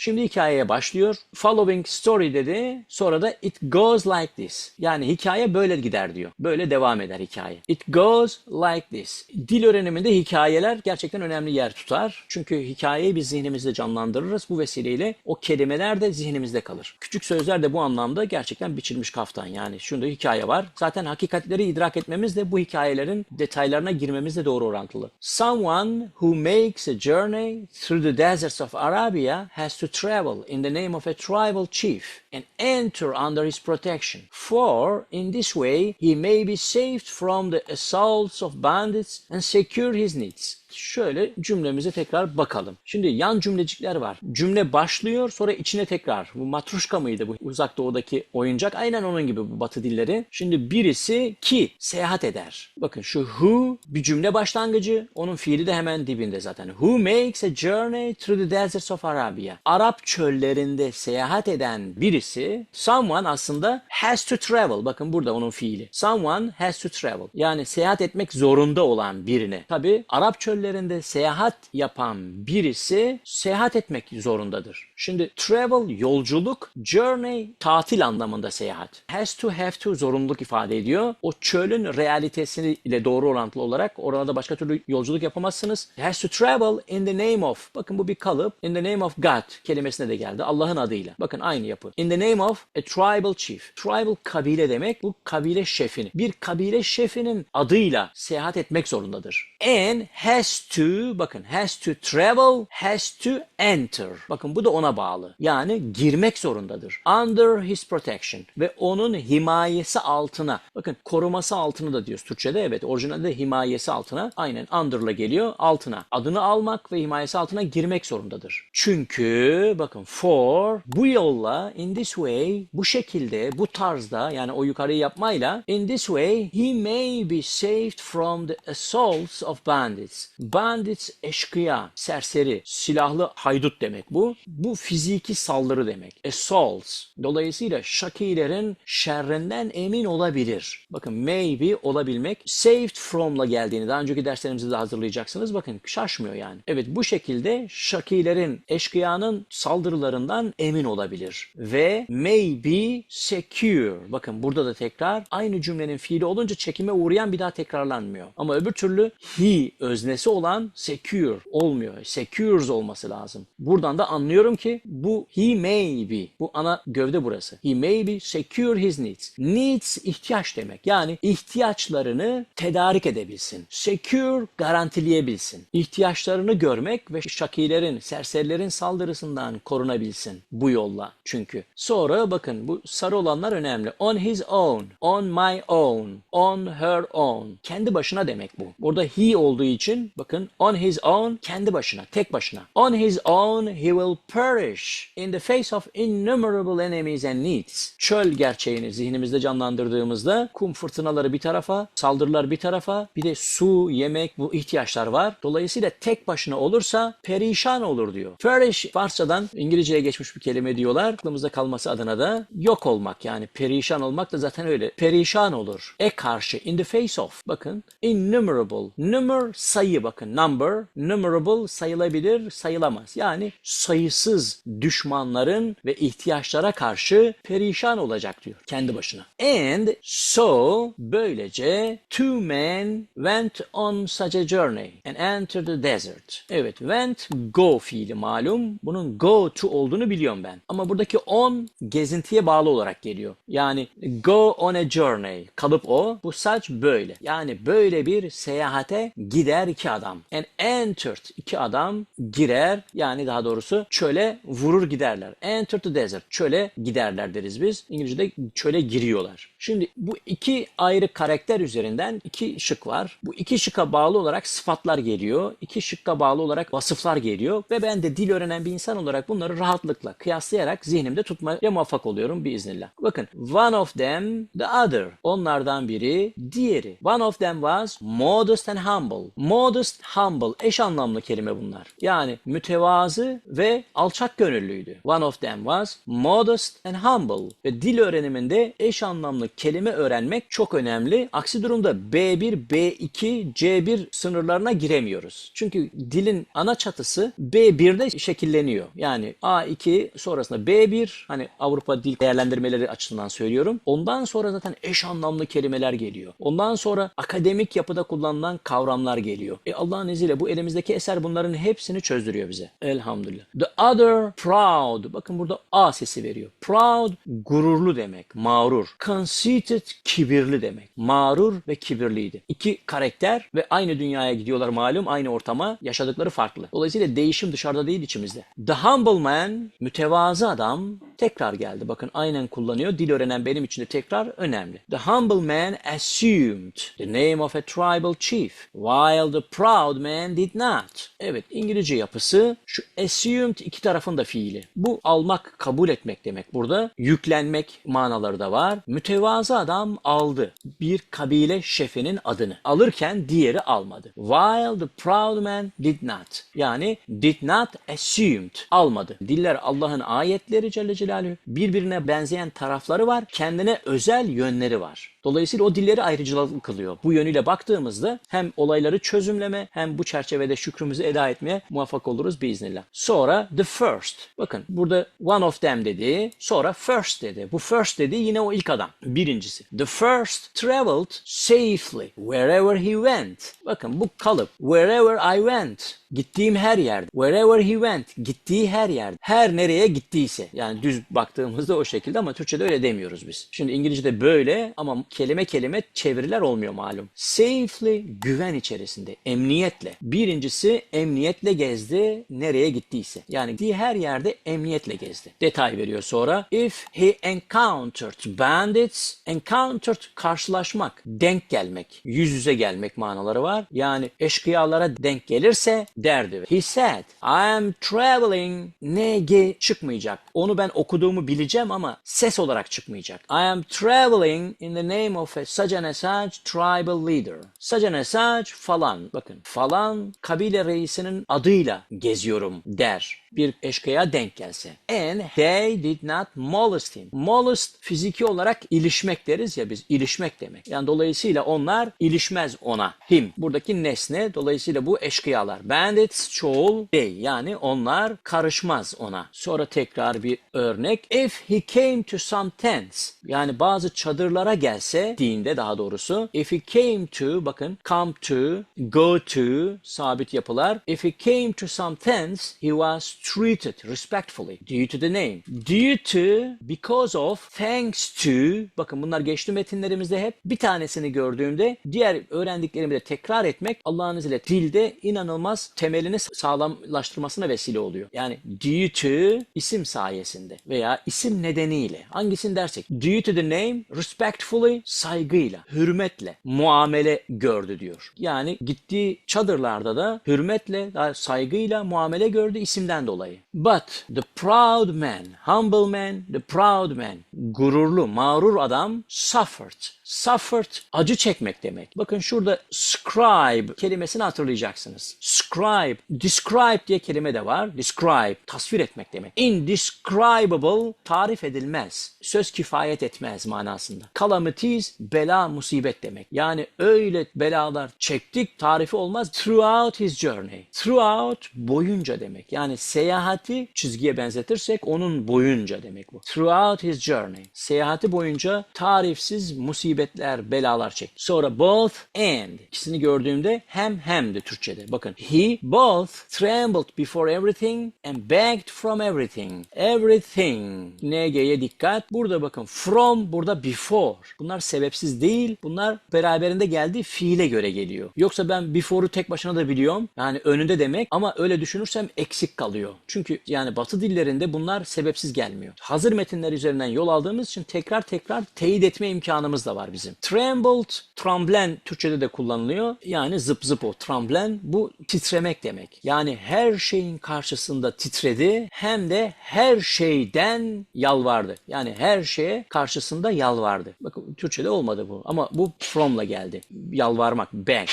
Şimdi hikayeye başlıyor. Following story dedi. Sonra da it goes like this. Yani hikaye böyle gider diyor. Böyle devam eder hikaye. It goes like this. Dil öğreniminde hikayeler gerçekten önemli yer tutar. Çünkü hikayeyi biz zihnimizde canlandırırız. Bu vesileyle o kelimeler de zihnimizde kalır. Küçük sözler de bu anlamda gerçekten biçilmiş kaftan. Yani şunda hikaye var. Zaten hakikatleri idrak etmemiz de bu hikayelerin detaylarına girmemizle doğru orantılı. Someone who makes a journey through the deserts of Arabia has to travel in the name of a tribal chief and enter under his protection. For in this way he may be saved from the assaults of bandits and secure his needs. Şöyle cümlemize tekrar bakalım. Şimdi yan cümlecikler var. Cümle başlıyor sonra içine tekrar. Bu matruşka mıydı bu uzak doğudaki oyuncak? Aynen onun gibi bu batı dilleri. Şimdi birisi ki seyahat eder. Bakın şu who bir cümle başlangıcı. Onun fiili de hemen dibinde zaten. Who makes a journey through the deserts of Arabia. Arap çöllerinde seyahat eden birisi someone aslında has to travel. Bakın burada onun fiili. Someone has to travel. Yani seyahat etmek zorunda olan birine. Tabi Arap çöllerinde seyahat yapan birisi seyahat etmek zorundadır. Şimdi travel yolculuk, journey tatil anlamında seyahat. Has to have to zorunluluk ifade ediyor. O çölün realitesi ile doğru orantılı olarak orada başka türlü yolculuk yapamazsınız. Has to travel in the name of. Bakın bu bir kalıp. In the name of God kelimesine de geldi. Allah'ın adıyla. Bakın aynı yapı. In the name of a tribal chief. Tribal kabile demek. Bu kabile şefini. Bir kabile şefinin adıyla seyahat etmek zorundadır. And has to bakın has to travel, has to enter. Bakın bu da ona bağlı. Yani girmek zorundadır. Under his protection ve onun himayesi altına. Bakın koruması altını da diyoruz Türkçe'de. Evet orijinalde himayesi altına. Aynen under'la geliyor altına. Adını almak ve himayesi altına girmek zorundadır. Çünkü bakın for bu yolla in this way bu şekilde bu tarzda yani o yukarıyı yapmayla in this way he may be saved from the assaults of bandits. Bandits eşkıya, serseri, silahlı haydut demek bu. Bu fiziki saldırı demek. Assaults. Dolayısıyla şakilerin şerrinden emin olabilir. Bakın maybe olabilmek saved from'la geldiğini daha önceki derslerimizde de hazırlayacaksınız. Bakın şaşmıyor yani. Evet bu şekilde şakilerin, eşkıyanın saldırılarından emin olabilir. Ve may be secure. Bakın burada da tekrar aynı cümlenin fiili olunca çekime uğrayan bir daha tekrarlanmıyor. Ama öbür türlü he öznesi olan secure olmuyor. Secures olması lazım. Buradan da anlıyorum ki bu he may be. Bu ana gövde burası. He may be secure his needs. Needs ihtiyaç demek. Yani ihtiyaçlarını tedarik edebilsin. Secure garantileyebilsin. İhtiyaçlarını görmek ve şakilerin, serserilerin saldırısından korunabilsin bu yolla çünkü. Sonra bakın bu sarı olanlar önemli. On his own, on my own, on her own. Kendi başına demek bu. Burada he olduğu için bakın on his own kendi başına, tek başına. On his own he will perish in the face of innumerable enemies and needs. Çöl gerçeğini zihnimizde canlandırdığımızda kum fırtınaları bir tarafa, saldırılar bir tarafa, bir de su, yemek bu ihtiyaçlar var. Dolayısıyla tek başına olursa perişan olur diyor. Perish Farsçadan İngilizceye geçmiş bir kelime diyorlar. Aklımızda kalması adına da yok olmak yani perişan olmak da zaten öyle. Perişan olur. E karşı in the face of. Bakın innumerable. Number sayı bakın number. Numerable sayılabilir sayılamaz. Yani sayısız düşmanların ve ihtiyaçlara karşı perişan olacak diyor kendi başına. And so böylece two men went on such a journey and entered the desert. Evet went go fiili malum. Bunun go to olduğunu biliyorum ben. Ama buradaki on gezintiye bağlı olarak geliyor. Yani go on a journey. Kalıp o. Bu saç böyle. Yani böyle bir seyahate gider iki adam. And entered. iki adam girer. Yani daha doğrusu çöle vurur giderler. Entered the desert. Çöle giderler deriz biz. İngilizce'de çöle giriyorlar. Şimdi bu iki ayrı karakter üzerinden iki şık var. Bu iki şıka bağlı olarak sıfatlar geliyor. İki şıkka bağlı olarak vasıflar geliyor. Ve ben de dil öğrenen bir insan olarak bunları rahatlıkla kıyaslayarak zihnimde tutmaya muvaffak oluyorum biiznillah. Bakın one of them the other. Onlardan biri diğeri. One of them was modest and humble. Modest Modest, humble eş anlamlı kelime bunlar. Yani mütevazı ve alçak gönüllüydü. One of them was modest and humble. Ve dil öğreniminde eş anlamlı kelime öğrenmek çok önemli. Aksi durumda B1, B2, C1 sınırlarına giremiyoruz. Çünkü dilin ana çatısı B1'de şekilleniyor. Yani A2 sonrasında B1 hani Avrupa dil değerlendirmeleri açısından söylüyorum. Ondan sonra zaten eş anlamlı kelimeler geliyor. Ondan sonra akademik yapıda kullanılan kavramlar geliyor. E Allah'ın izniyle bu elimizdeki eser bunların hepsini çözdürüyor bize. Elhamdülillah. The other proud. Bakın burada A sesi veriyor. Proud gururlu demek. Mağrur. Conceited kibirli demek. Mağrur ve kibirliydi. İki karakter ve aynı dünyaya gidiyorlar malum. Aynı ortama. Yaşadıkları farklı. Dolayısıyla değişim dışarıda değil içimizde. The humble man mütevazı adam tekrar geldi. Bakın aynen kullanıyor. Dil öğrenen benim için de tekrar önemli. The humble man assumed the name of a tribal chief while the proud man did not. Evet İngilizce yapısı şu assumed iki tarafın da fiili. Bu almak, kabul etmek demek burada. Yüklenmek manaları da var. Mütevazı adam aldı bir kabile şefinin adını. Alırken diğeri almadı. While the proud man did not. Yani did not assumed. Almadı. Diller Allah'ın ayetleri Celle Celaluhu. Birbirine benzeyen tarafları var. Kendine özel yönleri var. Dolayısıyla o dilleri ayrıcalıklı kılıyor. Bu yönüyle baktığımızda hem olayları çözümleme hem bu çerçevede şükrümüzü eda etmeye muvaffak oluruz biiznillah. Sonra the first. Bakın burada one of them dedi. Sonra first dedi. Bu first dedi yine o ilk adam. Birincisi. The first traveled safely wherever he went. Bakın bu kalıp. Wherever I went. Gittiğim her yerde. Wherever he went. Gittiği her yerde. Her nereye gittiyse. Yani düz baktığımızda o şekilde ama Türkçe'de öyle demiyoruz biz. Şimdi İngilizce'de böyle ama kelime kelime çeviriler olmuyor malum. Safely güven içerisinde, emniyetle. Birincisi emniyetle gezdi nereye gittiyse. Yani gittiği her yerde emniyetle gezdi. Detay veriyor sonra. If he encountered bandits, encountered karşılaşmak, denk gelmek, yüz yüze gelmek manaları var. Yani eşkıyalara denk gelirse derdi. He said, I am traveling. NG çıkmayacak. Onu ben okuduğumu bileceğim ama ses olarak çıkmayacak. I am traveling in the name of a such and such tribal leader. And such falan. Bakın falan kabile reisinin adıyla geziyorum der. Bir eşkıya denk gelse. And they did not molest him. Molest fiziki olarak ilişmek deriz ya biz. ilişmek demek. Yani dolayısıyla onlar ilişmez ona. Him. Buradaki nesne. Dolayısıyla bu eşkıyalar. Bandits çoğul they. Yani onlar karışmaz ona. Sonra tekrar bir örnek. If he came to some tents. Yani bazı çadırlara gelse dinde daha doğrusu. If he came to bakın come to, go to sabit yapılar. If he came to some tents he was treated respectfully due to the name. Due to, because of, thanks to bakın bunlar geçti metinlerimizde hep bir tanesini gördüğümde diğer öğrendiklerimi de tekrar etmek Allah'ın izniyle dilde inanılmaz temelini sağlamlaştırmasına vesile oluyor. Yani due to isim sayesinde veya isim nedeniyle hangisini dersek due to the name respectfully saygıyla, hürmetle muamele gördü diyor. Yani gittiği çadırlarda da hürmetle, saygıyla muamele gördü isimden dolayı. But the proud man, humble man, the proud man, gururlu, mağrur adam suffered. Suffered, acı çekmek demek. Bakın şurada scribe kelimesini hatırlayacaksınız. Scribe, describe diye kelime de var. Describe, tasvir etmek demek. Indescribable, tarif edilmez. Söz kifayet etmez manasında. Calamities, bela, musibet demek. Yani öyle belalar çektik, tarifi olmaz. Throughout his journey. Throughout, boyunca demek. Yani seyahati çizgiye benzetirsek onun boyunca demek bu. Throughout his journey. Seyahati boyunca tarifsiz musibetler, belalar çekti. Sonra both and ikisini gördüğümde hem hemdi Türkçe'de. Bakın he both trembled before everything and begged from everything. Everything. NG'ye dikkat. Burada bakın from burada before. Bunlar sebepsiz değil. Bunlar beraberinde geldiği fiile göre geliyor. Yoksa ben before'u tek başına da biliyorum. Yani önünde demek ama öyle düşünürsem eksik kalıyor. Çünkü yani batı dillerinde bunlar sebepsiz gelmiyor. Hazır metinler üzerinden yol aldığımız için tekrar tekrar teyit etme imkanımız da var bizim. Trembled, tremblen Türkçe'de de kullanılıyor. Yani zıp zıp o. Tremblen bu titremek demek. Yani her şeyin karşısında titredi hem de her şeyden yalvardı. Yani her şeye karşısında yalvardı. Bakın Türkçe'de olmadı bu ama bu from'la geldi. Yalvarmak, beg.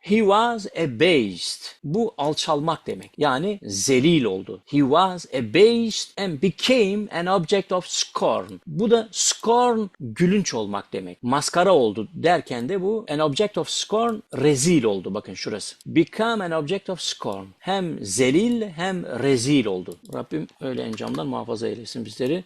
He was abased. Bu alçalmak demek. Yani zelil oldu. He was abased and became an object of scorn. Bu da scorn gülünç olmak demek. Maskara oldu derken de bu an object of scorn rezil oldu. Bakın şurası. Become an object of scorn. Hem zelil hem rezil oldu. Rabbim öyle encamdan muhafaza eylesin bizleri.